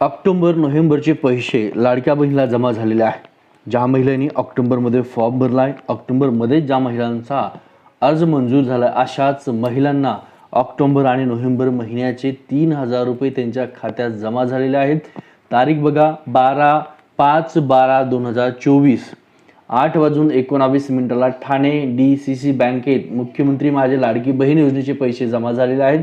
ऑक्टोंबर नोव्हेंबरचे पैसे लाडक्या बहिणीला जमा झालेले आहे ज्या महिलांनी ऑक्टोंबरमध्ये फॉर्म भरला आहे ऑक्टोंबरमध्येच ज्या महिलांचा अर्ज मंजूर झाला आहे अशाच महिलांना ऑक्टोबर आणि नोव्हेंबर महिन्याचे तीन हजार रुपये त्यांच्या खात्यात जमा झालेले आहेत. तारीख बघा बारा पाच बारा दोन हजार चोवीस. आठ वाजून एकोणावीस मिनिटाला ठाणे डी सी सी बँकेत मुख्यमंत्री माझे लाडकी बहीण योजनेचे पैसे जमा झालेले आहेत.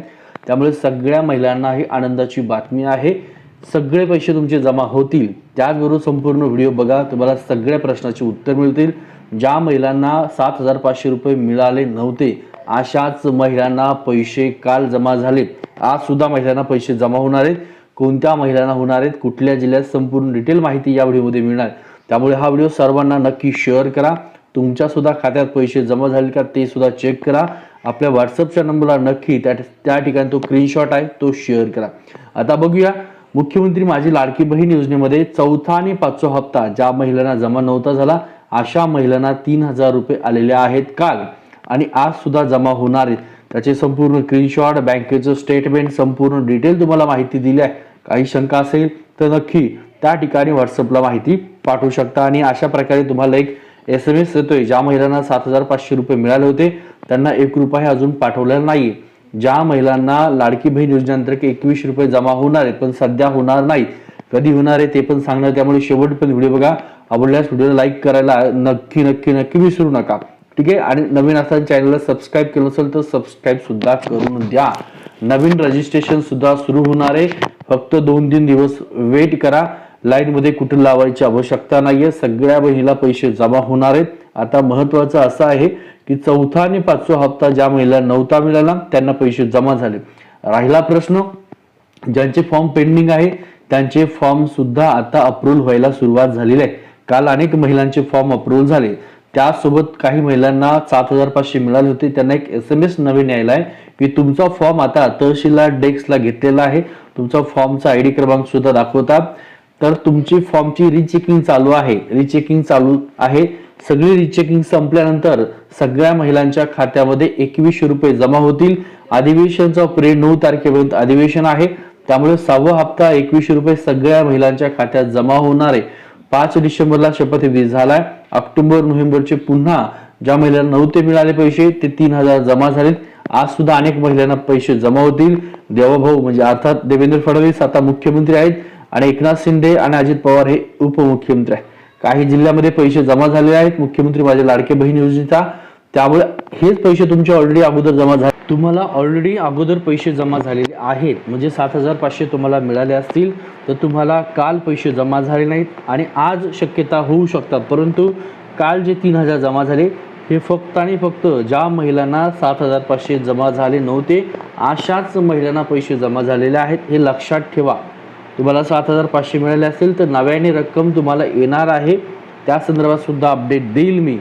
त्यामुळे सगळ्या महिलांना ही आनंदाची बातमी आहे. सगळे पैसे तुमचे जमा होतील. त्याचबरोबर संपूर्ण व्हिडिओ बघा तुम्हाला सगळ्या प्रश्नाचे उत्तर मिळतील. ज्या महिलांना सात हजार पाचशे रुपये मिळाले नव्हते अशाच महिलांना पैसे काल जमा झाले आज सुद्धा महिलांना पैसे जमा होणार आहेत. कोणत्या महिलांना होणार आहेत कुठल्या जिल्ह्यात संपूर्ण डिटेल माहिती या व्हिडिओमध्ये मिळणार. त्यामुळे हा व्हिडिओ सर्वांना नक्की शेअर करा. तुमच्या सुद्धा खात्यात पैसे जमा झाले का ते सुद्धा चेक करा. आपल्या व्हॉट्सअपच्या नंबरला नक्की त्या त्या ठिकाणी तो स्क्रीनशॉट आहे तो शेअर करा. आता बघूया मुख्यमंत्री माझी लाडकी बहीण योजनेमध्ये चौथा आणि पाचवा हप्ता ज्या महिलांना जमा नव्हता झाला अशा महिलांना तीन हजार रुपये आलेले आहेत काल. आणि आज सुद्धा जमा होणार आहेत. त्याचे संपूर्ण स्क्रीनशॉट बँकेचं स्टेटमेंट संपूर्ण डिटेल तुम्हाला माहिती दिली आहे. काही शंका असेल तर नक्की त्या ठिकाणी व्हॉट्सअपला माहिती पाठवू शकता. आणि अशा प्रकारे तुम्हाला एक एस एम एस येतोय. ज्या महिलांना सात हजार पाचशे रुपये मिळाले होते त्यांना एक रुपया अजून पाठवलेला नाही. ज्या महिलांना लाडकी बहीण योजनेअंतर्गत एकवीस रुपये जमा होणार आहेत पण सध्या होणार नाही. कधी होणार आहे ते पण सांगणार त्यामुळे शेवटपर्यंत व्हिडिओ बघा. आवडल्यास व्हिडिओला लाईक करायला नक्की नक्की नक्की विसरू नका. ठीक आहे? आणि नवीन असताना चॅनलला सबस्क्राईब केलं असेल तर सबस्क्राईब सुद्धा करून द्या. नवीन रजिस्ट्रेशन सुद्धा सुरू होणार आहे. फक्त दोन तीन दिवस वेट करा. लाईन मध्ये कुठे लावायची आवश्यकता नाहीये. सगळ्या बहिणीला पैसे जमा होणार आहेत. आता महत्वाचं असं आहे की चौथा आणि पाचवा हप्ता ज्या महिला नव्हता मिळाला त्यांना पैसे जमा झाले. राहिला प्रश्न ज्यांचे फॉर्म पेंडिंग आहे त्यांचे फॉर्म सुद्धा आता अप्रूव्ह व्हायला सुरुवात झालेली आहे. काल अनेक महिलांचे फॉर्म अप्रूव्ह झाले. त्यासोबत काही महिलांना सात हजार पाचशे मिळाले होते. त्यांना एक एस एम एस नवीन यायला आहे की तुमचा फॉर्म आता तहसीलदार डेस्कला घेतलेला आहे. तुमचा फॉर्मचा आय डी क्रमांक सुद्धा दाखवतात. तर तुमची फॉर्मची रिचेकिंग चालू आहे. रिचेकिंग चालू आहे. सगळी रिचेकिंग संपल्यानंतर सगळ्या महिलांच्या खात्यामध्ये एकवीसशे रुपये जमा होतील. अधिवेशनचा प्रे नऊ तारखेपर्यंत अधिवेशन आहे. त्यामुळे सहावा हप्ता एकवीसशे रुपये सगळ्या महिलांच्या खात्यात जमा होणार आहे. पाच डिसेंबरला शपथविधी झालाय. ऑक्टोबर नोव्हेंबरचे पुन्हा ज्या महिलांना नव्हते मिळाले पैसे ते तीन हजार जमा झालेत. आज सुद्धा अनेक महिलांना पैसे जमा होतील. देवाभाऊ म्हणजे अर्थात देवेंद्र फडणवीस आता मुख्यमंत्री आहेत. आणि एकनाथ शिंदे आणि अजित पवार हे उपमुख्यमंत्री आहेत. काही जिल्ह्यामध्ये पैसे जमा झालेले आहेत. मुख्यमंत्री माझे लाडके बहीण योजनेचा त्यामुळे हेच पैसे तुमचे ऑलरेडी अगोदर जमा झाले. तुम्हाला ऑलरेडी अगोदर पैसे जमा झालेले आहेत. म्हणजे सात हजार पाचशे तुम्हाला मिळाले असतील तर तुम्हाला काल पैसे जमा झाले नाहीत आणि आज शक्यता होऊ शकतात. परंतु काल जे तीन हजार जमा झाले हे फक्त आणि फक्त ज्या महिलांना सात हजार पाचशे जमा झाले नव्हते अशाच महिलांना पैसे जमा झालेले आहेत. हे लक्षात ठेवा. तुम्हाला सात हजार पाचशे मिळाले असेल तर नव्याने रक्कम तुम्हाला येणार आहे. त्या संदर्भात सुद्धा अपडेट देईल मी.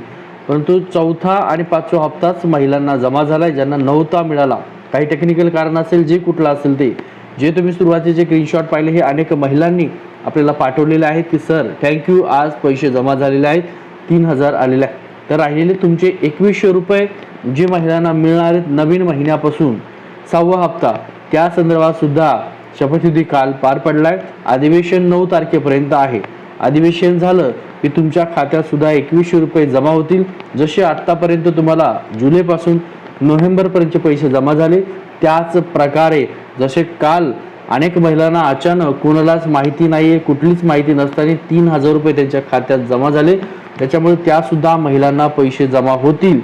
परंतु चौथा आणि पाचवा हप्ताच महिलांना जमा झाला आहे ज्यांना नव्हता मिळाला. काही टेक्निकल कारण असेल जे कुठलं असेल ते. जे तुम्ही सुरुवातीचे स्क्रीनशॉट पाहिले हे अनेक महिलांनी आपल्याला पाठवलेले आहेत की सर थँक्यू आज पैसे जमा झालेले आहेत. तीन हजार आलेले आहेत. तर राहिलेले तुमचे एकवीसशे रुपये जे महिलांना मिळणार आहेत नवीन महिन्यापासून. सहावा हप्ता. त्या संदर्भात सुद्धा शपथविधी काल पार पडलाय. अधिवेशन नऊ तारखेपर्यंत आहे. अधिवेशन झालं की तुमच्या खात्यात सुद्धा एकवीसशे रुपये जमा होतील. जसे आतापर्यंत तुम्हाला जुलैपासून नोव्हेंबरपर्यंतचे पैसे जमा झाले त्याच प्रकारे जसे काल अनेक महिलांना अचानक कोणालाच माहिती नाही आहे कुठलीच माहिती नसताना तीन हजार रुपये त्यांच्या खात्यात जमा झाले. त्याच्यामुळे त्यासुद्धा महिलांना पैसे जमा होतील.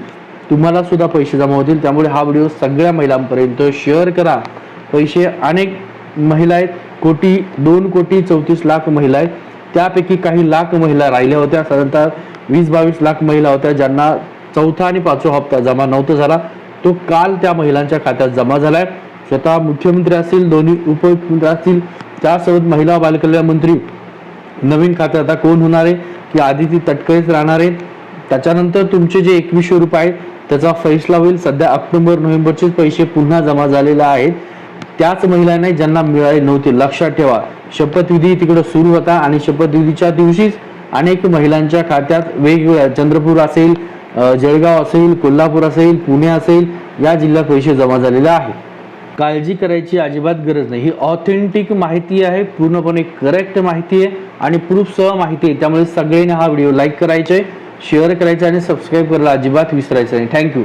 तुम्हाला सुद्धा पैसे जमा होतील. त्यामुळे हा व्हिडिओ सगळ्या महिलांपर्यंत शेअर करा. पैसे अनेक महिला आहेत. कोटी दोन कोटी चौतीस लाख महिला आहेत. त्यापैकी काही लाख महिला राहिल्या होत्या. साधारणतः वीस बावीस लाख महिला होत्या ज्यांना चौथा आणि पाचवा हप्ता जमा नव्हता झाला. तो काल त्या महिलांच्या खात्यात जमा झालाय. स्वतः मुख्यमंत्री असतील दोन्ही उपमुख्यमंत्री असतील त्यासोबत महिला बालकल्याण मंत्री नवीन खाते. आता कोण होणार आहे? की आधी ती तटकळीच राहणार आहे. त्याच्यानंतर तुमचे जे एकवीसशे रुपये आहेत त्याचा फैसला होईल. सध्या ऑक्टोबर नोव्हेंबरचेच पैसे पुन्हा जमा झालेले आहेत. त्याच महिलांना ज्यांना मिळाले नव्हते. लक्षात ठेवा शपथविधी तिकडे सुरू होता आणि शपथविधीच्या दिवशीच अनेक महिलांच्या खात्यात वेगवेगळ्या चंद्रपूर असेल जळगाव असेल कोल्हापूर असेल पुणे असेल या जिल्ह्यात पैसे जमा झालेले आहे काळजी करायची अजिबात गरज नाही. ही ऑथेंटिक माहिती आहे पूर्णपणे करेक्ट माहिती आहे आणि प्रूफसह माहिती आहे. त्यामुळे सगळ्यांनी हा व्हिडिओ लाईक करायचा आहे शेअर करायचा आणि सबस्क्राईब करायला अजिबात विसरायचं नाही. थँक्यू.